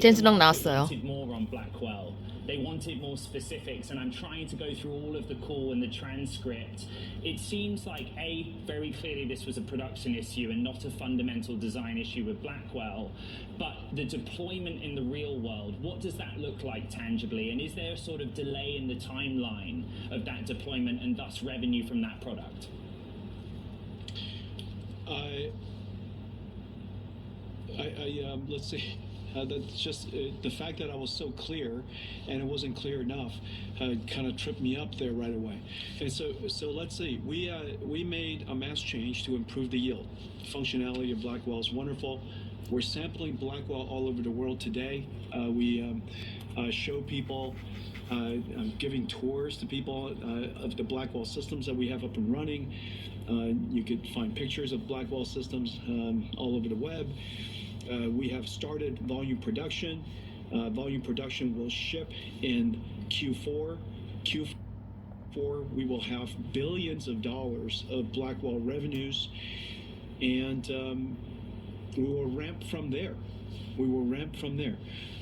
젠스랑 the market 나왔어요. wanted more on Blackwell. They wanted more specifics, and I'm trying to go through all of the call and the transcript. It seems like a very clearly this was a production issue and not a fundamental design issue with Blackwell. But the deployment in the real world, what does that look like tangibly? And is there a sort of delay in the timeline of that deployment and thus revenue from that product? I, I, I um, let's see. Uh, that's just uh, the fact that I was so clear, and it wasn't clear enough, uh, kind of tripped me up there right away. And so, so let's see. We uh, we made a mass change to improve the yield. Functionality of Blackwell is wonderful. We're sampling Blackwell all over the world today. Uh, we um, uh, show people. I'm giving tours to people of the Blackwell systems that we have up and running. You could find pictures of Blackwell systems um, all over the web. Uh, we have started volume production. Uh, volume production will ship in Q4. Q4, we will have billions of dollars of Blackwell revenues, and um, we will ramp from there. We will ramp from there.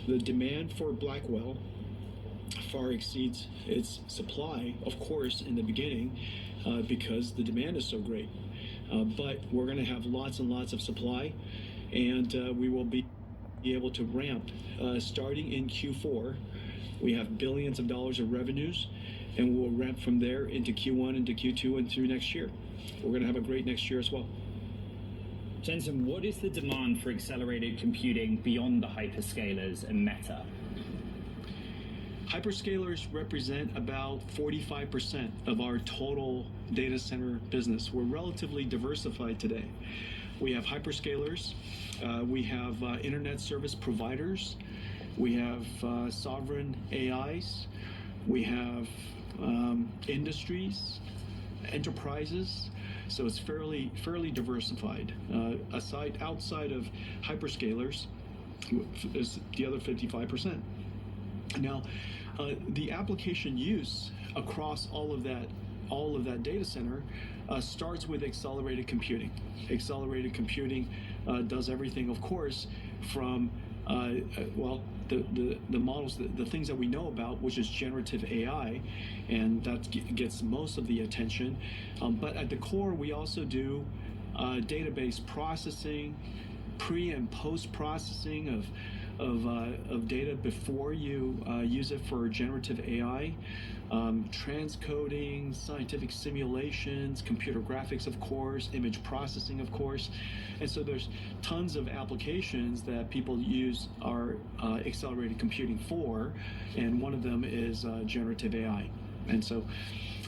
The demand for Blackwell far exceeds its supply, of course, in the beginning, uh, because the demand is so great. Uh, but we're going to have lots and lots of supply, and uh, we will be able to ramp uh, starting in Q4. We have billions of dollars of revenues, and we'll ramp from there into Q1, into Q2, and through next year. We're going to have a great next year as well. Jensen, what is the demand for accelerated computing beyond the hyperscalers and Meta? Hyperscalers represent about 45% of our total data center business. We're relatively diversified today. We have hyperscalers, uh, we have uh, internet service providers, we have uh, sovereign AIs, we have um, industries, enterprises. So it's fairly fairly diversified. Uh, aside outside of hyperscalers, is the other 55%. Now, uh, the application use across all of that all of that data center uh, starts with accelerated computing. Accelerated computing uh, does everything, of course, from uh, uh, well the, the, the models, the, the things that we know about, which is generative AI, and that gets most of the attention. Um, but at the core, we also do uh, database processing, pre and post processing of of, uh, of data before you uh, use it for generative AI, um, transcoding, scientific simulations, computer graphics, of course, image processing, of course. And so there's tons of applications that people use our uh, accelerated computing for, and one of them is uh, generative AI. And so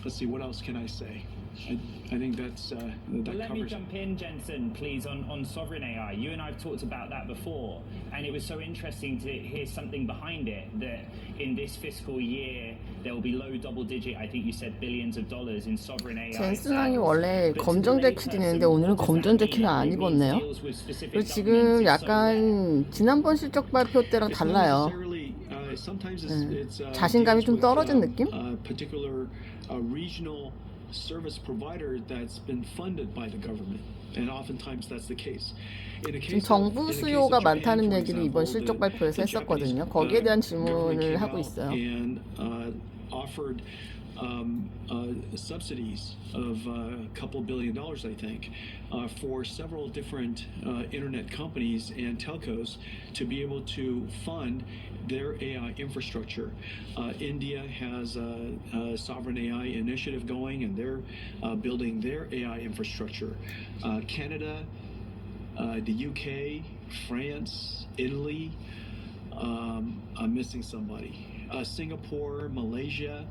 let's see, what else can I say? I, I think that's uh, that Well, let me jump in, Jensen, please, on, on sovereign AI. You and I have talked about that before, and it was so interesting to hear something behind it that in this fiscal year there will be low double digit, I think you said billions of dollars in sovereign AI. 젠스랑이 sales. 원래 검정 the 재킷 있는데 오늘은 검정 재킷을? 안 입었네요. deals with specific 그리고 지금. 약간 지난번 실적 발표 때랑 달라요. uh, 음, uh, 자신감이 좀 떨어진 uh, 느낌? A particular uh, regional service provider that's been funded by the government, and oftentimes that's the case. In the 지금 case of, 정부 in the case 수요가 of Japan, 많다는 for 얘기를 example, 이번 the- 실적 발표에서 the Japanese, 했었거든요. 거기에 uh, 대한 government 질문을 came 하고 out 있어요. And uh, offered um, uh, subsidies of uh, a couple billion dollars, I think, uh, for several different uh, internet companies and telcos to be able to fund their AI infrastructure. Uh, India has a, a sovereign AI initiative going, and they're uh, building their AI infrastructure. Uh, Canada, uh, the UK, France, Italy. Um, I'm missing somebody. Uh, Singapore, Malaysia.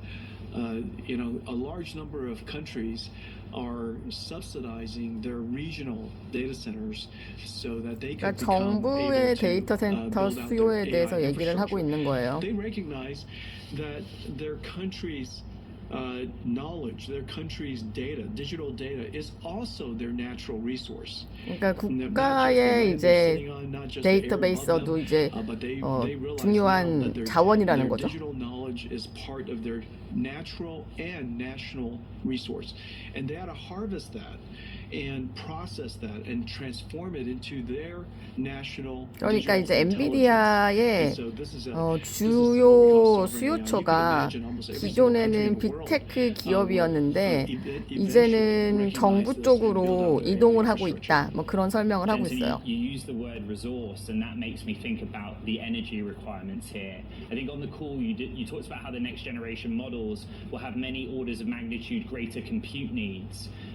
Uh, you know, a large number of countries are subsidizing their regional data centers so that they can 그러니까 become 정부의 able to, 데이터 uh, 센터 build out 수요에 their 대해서 AI 얘기를 하고 infrastructure. 있는 거예요. They recognize that their country's uh, knowledge, their country's data, digital data, is also their natural resource. 그러니까 국가의 이제 데이터베이스도 이제 uh, 어, 중요한 자원이라는 거죠. digital knowledge is part of their natural and national resource, and they ought to harvest that and process that and transform it into their national. 그러니까 이제. 엔비디아의 어, 주요 수요처가 기존에는 빅테크 uh, 기업이었는데 uh, 이제는 정부 쪽으로 이동을 하고. 있다. 뭐 그런 설명을 하고 있어요.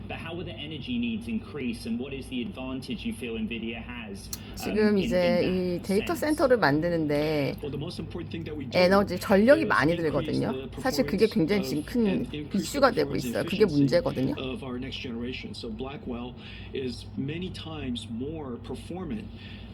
But how will the energy needs increase and what is the advantage you feel Nvidia has? 지금 이제 이 데이터 센터를 만드는데 에너지 전력이 많이 들거든요. 사실 그게 굉장히 지금 큰 이슈가 되고 있어요. 그게 문제거든요. of our next generation. So Blackwell is many times more performant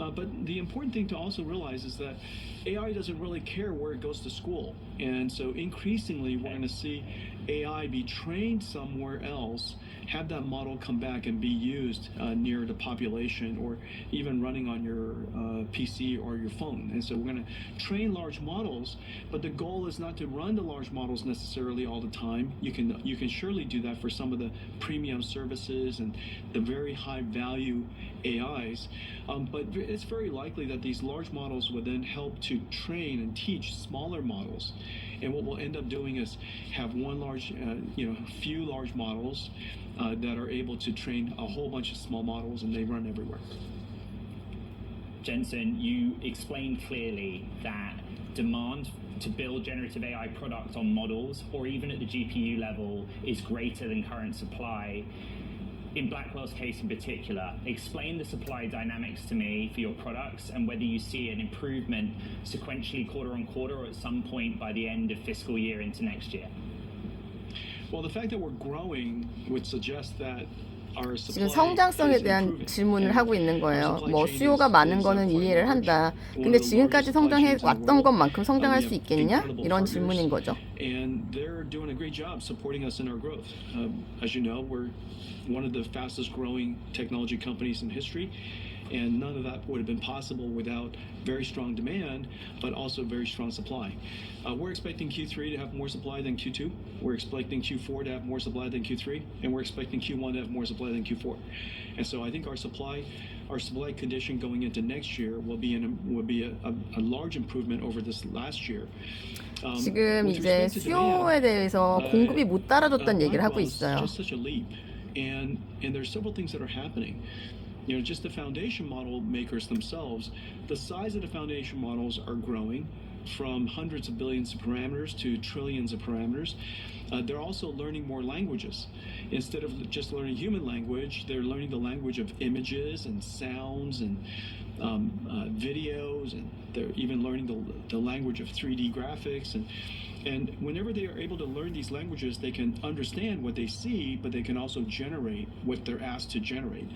Uh, but the important thing to also realize is that AI doesn't really care where it goes to school, and so increasingly we're going to see AI be trained somewhere else, have that model come back and be used uh, near the population, or even running on your uh, PC or your phone. And so we're going to train large models, but the goal is not to run the large models necessarily all the time. You can you can surely do that for some of the premium services and the very high value AIs, um, but it's very likely that these large models would then help to train and teach smaller models. And what we'll end up doing is have one large, uh, you know, few large models uh, that are able to train a whole bunch of small models, and they run everywhere. Jensen, you explained clearly that demand to build generative AI product on models or even at the GPU level is greater than current supply. In Blackwell's case in particular, explain the supply dynamics to me for your products and whether you see an improvement sequentially quarter on quarter or at some point by the end of fiscal year into next year. Well, the fact that we're growing would suggest that 지금 성장성에 대한. 질문을 하고 있는 거예요. 뭐 수요가 많은 거는 이해를. 한다. 근데 지금까지 성장해 왔던. 것만큼 Uh, 성장할 수 있겠냐? 이런 질문인 거죠. And they're doing a great job supporting us in our growth. Um, as you know, we're one of the fastest growing technology companies in history. And none of that would have been possible without very strong demand, but also very strong supply. Uh, we're expecting Q3 to have more supply than Q2. We're expecting Q4 to have more supply than Q3, and we're expecting Q1 to have more supply than Q4. And so I think our supply, our supply condition going into next year will be an, will be a, a, a large improvement over this last year. Um, 지금 with 이제 respect to demand, 수요에 대해서 uh, 공급이 못 따라줬다는 uh, 얘기를 하고 Blackwell's 있어요. just such a leap, and and there's several things that are happening. You know, just the foundation model makers themselves, the size of the foundation models are growing from hundreds of billions of parameters to trillions of parameters. Uh, they're also learning more languages. Instead of just learning human language, they're learning the language of images and sounds and um, uh, videos, and they're even learning the, the language of 3D graphics. And, and whenever they are able to learn these languages, they can understand what they see, but they can also generate what they're asked to generate.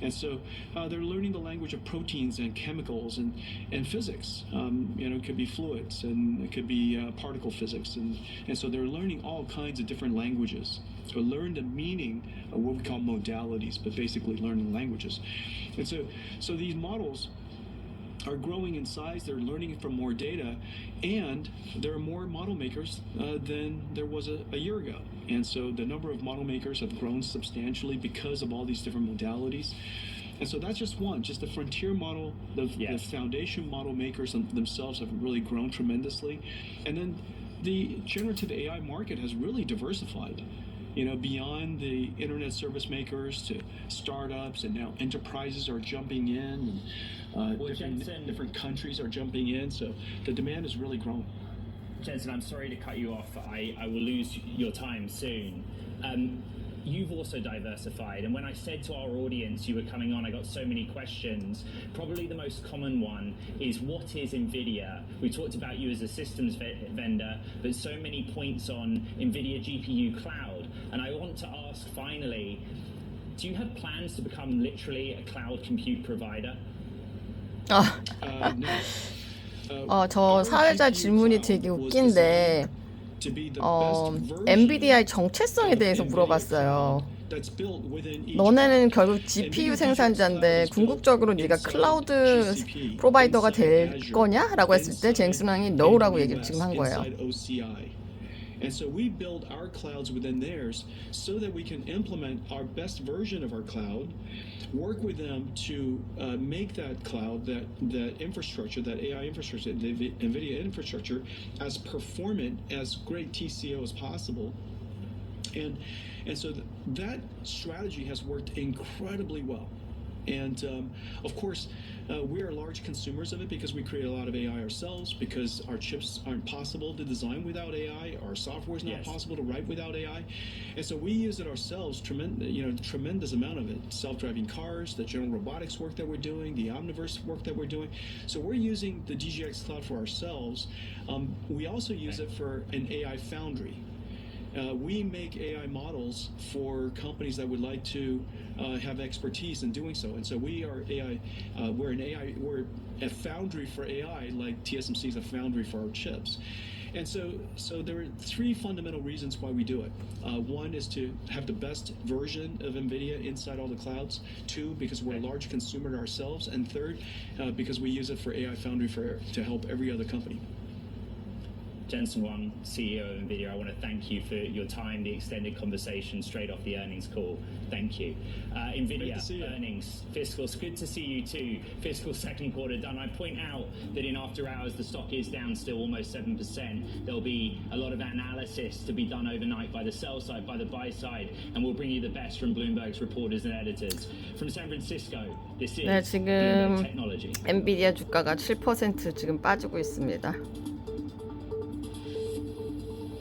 And so uh, they're learning the language of proteins and chemicals and, and physics. Um, you know, it could be fluids and it could be uh, particle physics. And, and so they're learning all kinds of different languages to learn the meaning of what we call modalities, but basically learning languages. And so, so these models are growing in size. They're learning from more data, and there are more model makers uh, than there was a, a year ago. And so the number of model makers have grown substantially because of all these different modalities. And so that's just one. Just the frontier model, the, Yes. the foundation model makers themselves have really grown tremendously. And then the generative AI market has really diversified. You know, beyond the internet service makers to startups, and now enterprises are jumping in, and uh, Well, different, Jensen- different countries are jumping in. So the demand is really growing. Jensen, I'm sorry to cut you off. I, I will lose your time soon. Um, you've also diversified, and when I said to our audience you were coming on, I got so many questions. Probably the most common one is what is NVIDIA? We talked about you as a systems ve- vendor, but so many points on NVIDIA GPU Cloud. And I want to ask finally, do you have plans to become literally a cloud compute provider? 아, Uh, no. Uh, 어, 저 사회자 질문이 되게 웃긴데 designed to be the 어, 엔비디아의 정체성에 대해서 물어봤어요. 너네는. 결국 GPU 생산자인데 궁극적으로 네가 클라우드 프로바이더가 될 거냐? 라고 했을 때 쟁순왕이 no라고 얘기를 지금 한 거예요. And so we build our clouds within theirs so that we can implement our best version of our cloud, work with them to uh, make that cloud, that, that infrastructure, that AI infrastructure, the NVIDIA infrastructure, as performant, as great TCO as possible. And and so th- that strategy has worked incredibly well. And um, of course, uh, we are large consumers of it because we create a lot of AI ourselves. Because our chips aren't possible to design without AI, our software is not Yes. possible to write without AI, and so we use it ourselves. Tremendous, you know, tremendous amount of it. Self-driving cars, the general robotics work that we're doing, the Omniverse work that we're doing. So we're using the DGX Cloud for ourselves. Um, we also use it for an AI foundry. Uh, we make AI models for companies that would like to uh, have expertise in doing so, and so we are AI. Uh, we're an AI. We're a foundry for AI, like TSMC is a foundry for our chips. And so, so there are three fundamental reasons why we do it. Uh, one is to have the best version of NVIDIA inside all the clouds. Two, because we're a large consumer ourselves, and third, uh, because we use it for AI Foundry for to help every other company. Jensen Wang, CEO of NVIDIA, I want to thank you for your time, the extended conversation straight off the earnings call. Thank you. Uh, Great NVIDIA to see you. earnings, fiscal, it's good to see you too. Fiscal second quarter done. I point out that in after hours, the stock is down still almost 7%. There'll be a lot of analysis to be done overnight by the sell side, by the buy side, and we'll bring you the best from Bloomberg's reporters and editors. From San Francisco, this is 네, 지금 Bloomberg Technology. 엔비디아 주가가 7% 지금 빠지고 있습니다.